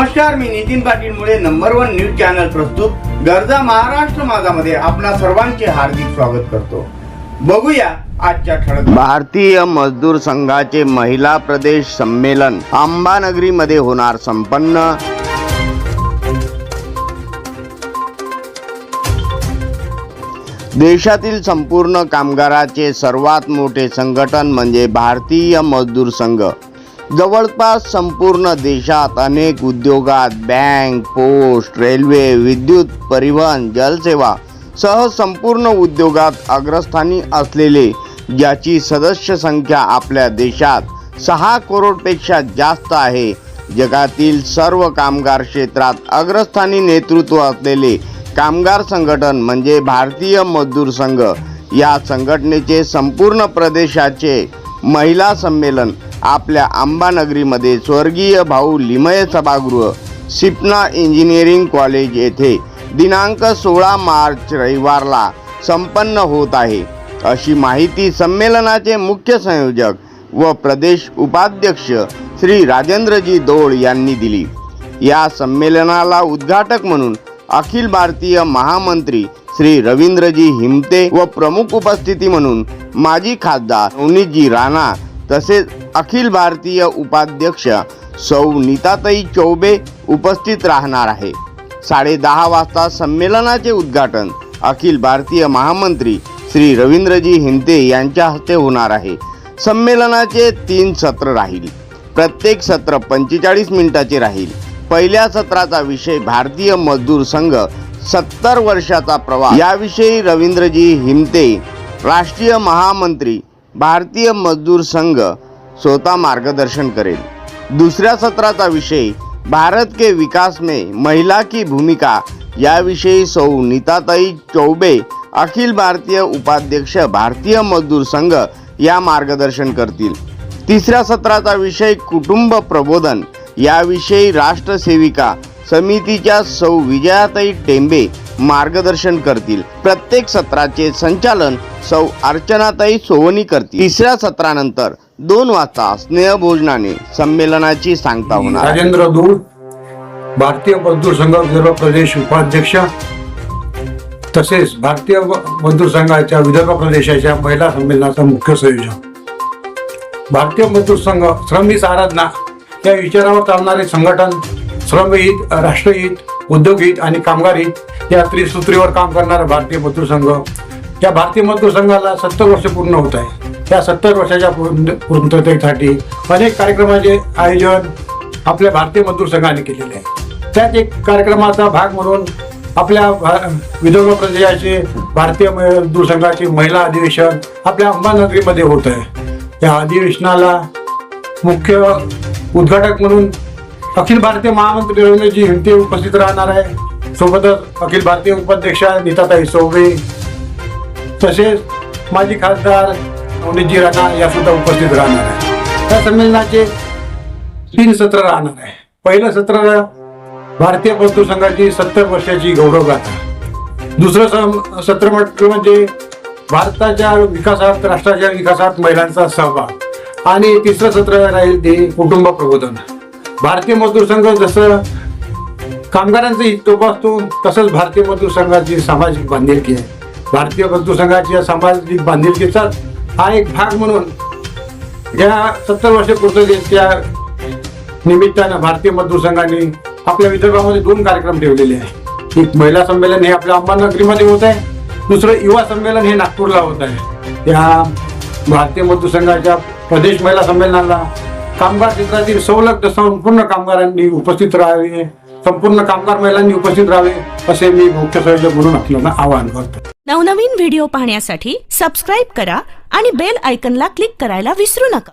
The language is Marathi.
नमस्कार मी नितीन पाटील मुळे नंबर वन न्यूज चॅनल प्रस्तुत गरजा महाराष्ट्र माझामध्ये आपणा सर्वांचे हार्दिक स्वागत करतो. बघूया आजच्या ठळक भारतीय मजदूर संघाचे महिला प्रदेश संमेलन अंबानगरी मध्ये होणार संपन्न. देशातील संपूर्ण कामगाराचे सर्वात मोठे संघटन म्हणजे भारतीय मजदूर संघ. जवळपास संपूर्ण देशात अनेक उद्योगात बँक पोस्ट रेल्वे विद्युत परिवहन जलसेवा सह संपूर्ण उद्योगात अग्रस्थानी असलेले ज्याची सदस्य संख्या आपल्या देशात सहा करोडपेक्षा जास्त आहे. जगातील सर्व कामगार क्षेत्रात अग्रस्थानी नेतृत्व असलेले कामगार संघटन म्हणजे भारतीय मजदूर संघ. या संघटनेचे संपूर्ण प्रदेशाचे महिला संमेलन आपल्या आंबानगरीमध्ये स्वर्गीय भाऊ लिमये सभागृह सिपना इंजिनिअरिंग कॉलेज येथे दिनांक सोळा मार्च रविवारला संपन्न होत आहे. अशी माहिती संमेलनाचे मुख्य संयोजक व प्रदेश उपाध्यक्ष श्री राजेंद्रजी दौड यांनी दिली. या संमेलनाला उद्घाटक म्हणून अखिल भारतीय महामंत्री श्री रवींद्रजी हिमते व प्रमुख उपस्थिती म्हणून माजी खासदार नवनीतजी राणा तसेच अखिल भारतीय उपाध्यक्ष सौ नीताताई चौबे उपस्थित राहणार आहे. साडे दहा वाजता संमेलनाचे उद्घाटन अखिल भारतीय महामंत्री श्री रवींद्रजी हिमते यांच्या हस्ते होणार आहे. संमेलनाचे तीन सत्र राहील. प्रत्येक सत्र पंचेचाळीस मिनिटाचे राहील. पहिल्या सत्राचा विषय भारतीय मजदूर संघ सत्तर वर्षाचा प्रवास. याविषयी रवींद्रजी हिमते राष्ट्रीय महामंत्री भारतीय मजदूर संघ स्वतः मार्गदर्शन करेल. दुसऱ्या सत्राचा विषय भारत के विकास में महिला की भूमिका याविषयी सौ नीताताई चौबे अखिल भारतीय उपाध्यक्ष भारतीय मजदूर संघ या मार्गदर्शन करतील. तिसऱ्या सत्राचा विषय कुटुंब प्रबोधन याविषयी राष्ट्रसेविका समितीच्या सौ विजयाताई टेंबे मार्गदर्शन करतील. प्रत्येक सत्राचे संचालन सौ अर्चनाताई सोवनी करतील. तिसऱ्या सत्रानंतर दोन वाजता स्नेहभोजनाने संमेलनाची सांगता होणार. राजेंद्र दूर भारतीय मजदूर संघ विदर्भ प्रदेश उपाध्यक्ष तसेच भारतीय मजदूर संघाच्या विदर्भ प्रदेशाच्या महिला संमेलनाचा मुख्य संयोजक. भारतीय मजदूर संघ श्रमिक आराधना या विचारावर चालणारे संघटन श्रमहित राष्ट्रहित उद्योगहित आणि कामगारहित या त्रिसूत्रीवर काम करणारा भारतीय मजदूर संघ. या भारतीय मजदूर संघाला सत्तर वर्ष पूर्ण होत आहे. त्या सत्तर वर्षाच्या पूर्णतेसाठी अनेक कार्यक्रमाचे आयोजन आपल्या भारतीय मजदूर संघाने केलेले आहे. त्यात एक कार्यक्रमाचा भाग म्हणून आपल्या भा- विदर्भ प्रदेशाचे भारतीय मजदूर संघाचे महिला अधिवेशन आपल्या अंबानगरीमध्ये होत आहे. या अधिवेशनाला मुख्य उद्घाटक म्हणून अखिल भारतीय महामंत्री रवींद्रजी हिंते उपस्थित राहणार आहे. सोबतच अखिल भारतीय उपाध्यक्ष नीताताई चौबे तसेच माजी खासदार अवनीतजी राणा या सुद्धा उपस्थित राहणार आहे या संमेलनाचे तीन सत्र राहणार आहे. पहिलं सत्र भारतीय मजदूर संघाची सत्तर वर्षाची गौरवगाथा. दुसरं सम- सत्र म्हटलं म्हणजे भारताच्या विकासात राष्ट्राच्या विकासात महिलांचा सहभाग. आणि तिसरं सत्र राहील ते कुटुंब प्रबोधन. भारतीय मजदूर संघ जसं कामगारांचा हित असतो तसंच भारतीय मजदूर संघाची सामाजिक बांधिलकी आहे. भारतीय मजदूर संघाच्या सामाजिक बांधिलकीचा हा एक भाग म्हणून या सत्तर वर्ष पूर्ततेच्या निमित्तानं भारतीय मजदूर संघाने आपल्या विदर्भामध्ये दोन कार्यक्रम ठेवलेले आहे एक महिला संमेलन हे आपल्या अंबानगरीमध्ये होत आहे दुसरं युवा संमेलन हे नागपूरला होत आहे. या भारतीय मजदूर संघाच्या प्रदेश महिला संमेलनाला. कामगार क्षेत्रातील सवलत संपूर्ण कामगारांनी उपस्थित राहावे संपूर्ण कामगार महिलांनी उपस्थित राहावे असे मी मुख्य संयोजक म्हणून आपल्याला आवाहन करतो. नवनवीन व्हिडिओ पाहण्यासाठी सबस्क्राईब करा आणि बेल आयकनला क्लिक करायला विसरू नका.